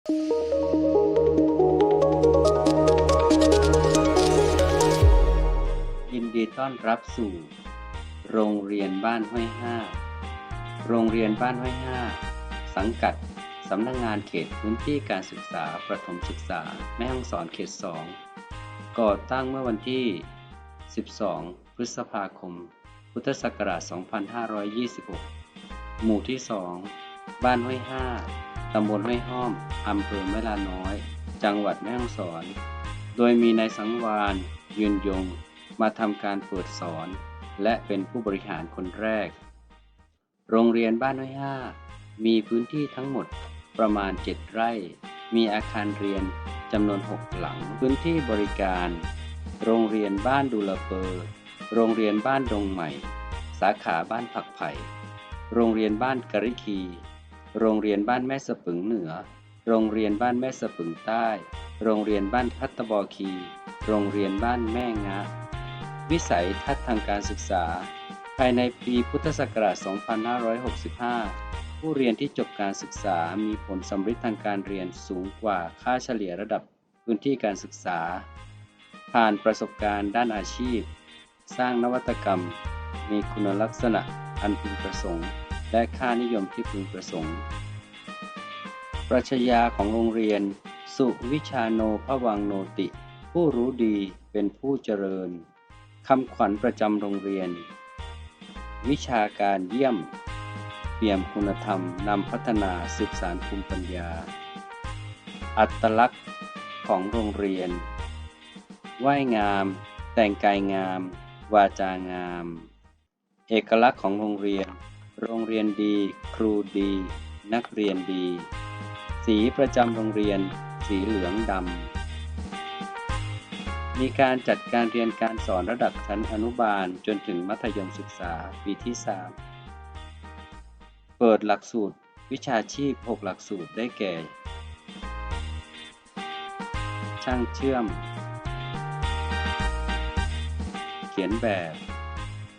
ยินดีต้อนรับสู่ โรงเรียนบ้านห้วยห้า โรงเรียนบ้านห้วยห้า สังกัดสำนักงงานเขตพื้นที่การศึกษาประถมศึกษา แม่ฮ่องสอนเขต 2 ก่อตั้งเมื่อวันที่ 12 พฤษภาคม พุทธศักราช 2526 หมู่ที่ 2 บ้านห้วยห้า ตำบลห้วยห้อม อำเภอแม่ลาน้อย จังหวัดแม่ฮ่องสอน โดยมีนายสังวานยืนยง มาทำการเปิดสอน และเป็นผู้บริหารคนแรก โรงเรียนบ้านห้วยห้า มีพื้นที่ทั้งหมดประมาณ 7 ไร่ มีอาคารเรียนจำนวน 6 หลัง พื้นที่บริการ โรงเรียนบ้านดูลเปอร์ โรงเรียนบ้านดงใหม่ สาขาบ้านผักไผ่ โรงเรียนบ้านกะริคี โรงเรียนบ้านแม่สปึงเหนือ โรงเรียนบ้านแม่สปึงใต้ โรงเรียนบ้านพัตตบอคี โรงเรียนบ้านแม่งะ วิสัยทัศน์ทางการศึกษา ภายในปีพุทธศักราช 2565 ผู้เรียนที่จบการศึกษามีผลสำเร็จทางการเรียนสูงกว่าค่าเฉลี่ยระดับพื้นที่การศึกษา ผ่านประสบการณ์ด้านอาชีพ สร้างนวัตกรรม มีคุณลักษณะอันพึงประสงค์ และค่านิยมที่พึงประสงค์ ปรัชญาของโรงเรียน สุวิชาโนพวังโนติ ผู้รู้ดีเป็นผู้เจริญคำขวัญประจำโรงเรียน วิชาการเยี่ยม เปี่ยมคุณธรรมนำพัฒนาสืบสารภูมิปัญญา อัตลักษณ์ของโรงเรียนไหว้งาม แต่งกายงาม วาจางาม เอกลักษณ์ของโรงเรียน โรงเรียนดี ครูดี นักเรียนดี สีประจำโรงเรียน สีเหลืองดำ มีการจัดการเรียนการสอนระดับชั้นอนุบาลจนถึงมัธยมศึกษาปีที่ 3 เปิดหลักสูตรวิชาชีพ 6 หลักสูตรได้แก่ ช่างเชื่อม เขียนแบบ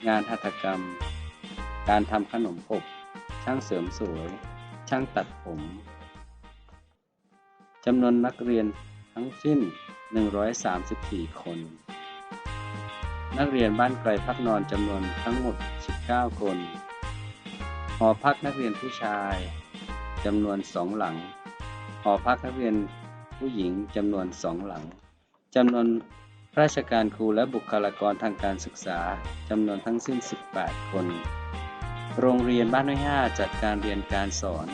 งานหัตถกรรม การทำขนมอบ ช่างเสริมสวย ช่างตัดผมจำนวนนักเรียนทั้งสิ้น 134 คน นักเรียนบ้านไกลพักนอนจำนวนทั้งหมด 19 คน หอพักนักเรียนผู้ชายจำนวน2หลัง หอพักนักเรียนผู้หญิงจำนวน2หลังจำนวนราชการครูและบุคลากรทางการศึกษาจำนวนทั้งสิ้น 18 คน โรงเรียนบ้านน้อยห้าจัดการเรียนการสอน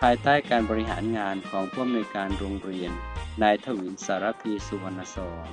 ภายใต้การบริหารงานของผู้อำนวยการโรงเรียน นายทวินสารพีสุวรรณสอน